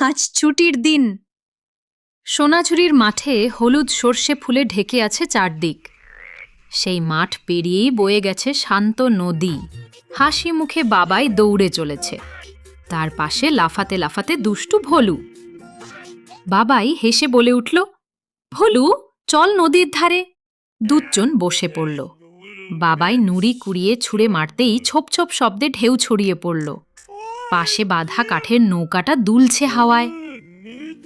আজ ছুটির দিন। সোনাঝুরির মাঠে হলুদ সর্ষে ফুলে ঢেকে আছে চারদিক। সেই মাঠ পেরিয়েই বয়ে গেছে শান্ত নদী। হাসি মুখে বাবাই দৌড়ে চলেছে। তার পাশে লাফাতে লাফাতে দুষ্টু ভলু। বাবাই হেসে বলে উঠল, ভলু, চল নদীর ধারে। দুজন বসে পড়ল। বাবাই নুড়ি কুড়িয়ে ছুঁড়ে মারতেই ছোপ ছোপ শব্দে ঢেউ ছড়িয়ে পড়ল। পাশে বাঁধা কাঠের নৌকাটা দুলছে হাওয়ায়।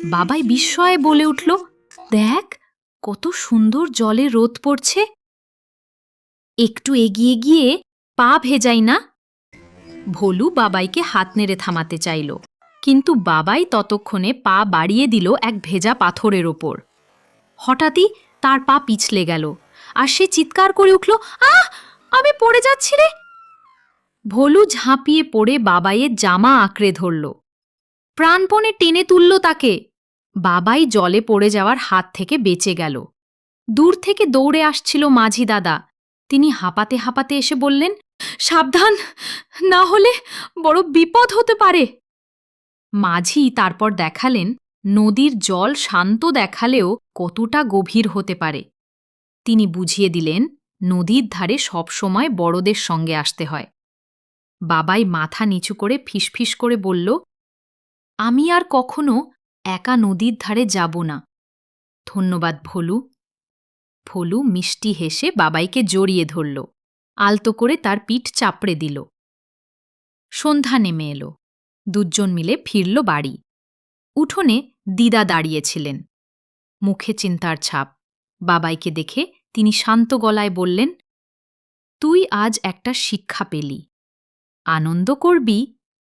বাবাই বিস্ময়ে বলে উঠল, দেখ, কত সুন্দর জলে রোদ পড়ছে। একটু এগিয়ে গিয়ে পা ভেজাই না। ভোলু বাবাইকে হাত নেড়ে থামাতে চাইল, কিন্তু বাবাই ততক্ষণে পা বাড়িয়ে দিল এক ভেজা পাথরের ওপর। হঠাৎই তার পা পিছলে গেল, আর সে চিৎকার করে উঠল, আহ, আমি পড়ে যাচ্ছি রে! ভোলু ঝাঁপিয়ে পড়ে বাবাইয়ের জামা আঁকড়ে ধরল। প্রাণপণে টেনে তুলল তাকে। বাবাই জলে পড়ে যাওয়ার হাত থেকে বেঁচে গেল। দূর থেকে দৌড়ে আসছিল মাঝি দাদা। তিনি হাঁপাতে হাঁপাতে এসে বললেন, সাবধান, না হলে বড় বিপদ হতে পারে। মাঝি তারপর দেখালেন, নদীর জল শান্ত দেখালেও কতটা গভীর হতে পারে। তিনি বুঝিয়ে দিলেন, নদীর ধারে সবসময় বড়দের সঙ্গে আসতে হয়। বাবাই মাথা নিচু করে ফিসফিস করে বলল, আমি আর কখনো একা নদীর ধারে যাব না। ধন্যবাদ ভোলু। ভোলু মিষ্টি হেসে বাবাইকে জড়িয়ে ধরল, আলতো করে তার পিঠ চাপড়ে দিল। সন্ধ্যা নেমে এলো, দুজন মিলে ফিরল বাড়ি। উঠোনে দিদা দাঁড়িয়েছিলেন। মুখে চিন্তার ছাপ। বাবাইকে দেখে তিনি শান্ত গলায় বললেন, তুই আজ একটা শিক্ষা পেলি। আনন্দ করবি,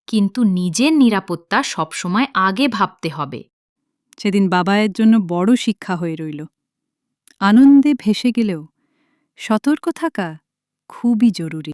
কিন্তু নিজের নিরাপত্তা সবসময় আগে ভাবতে হবে। সেদিন বাবায়ের জন্য বড় শিক্ষা হয়ে রইল। আনন্দে ভেসে গেলেও সতর্ক থাকা খুবই জরুরি।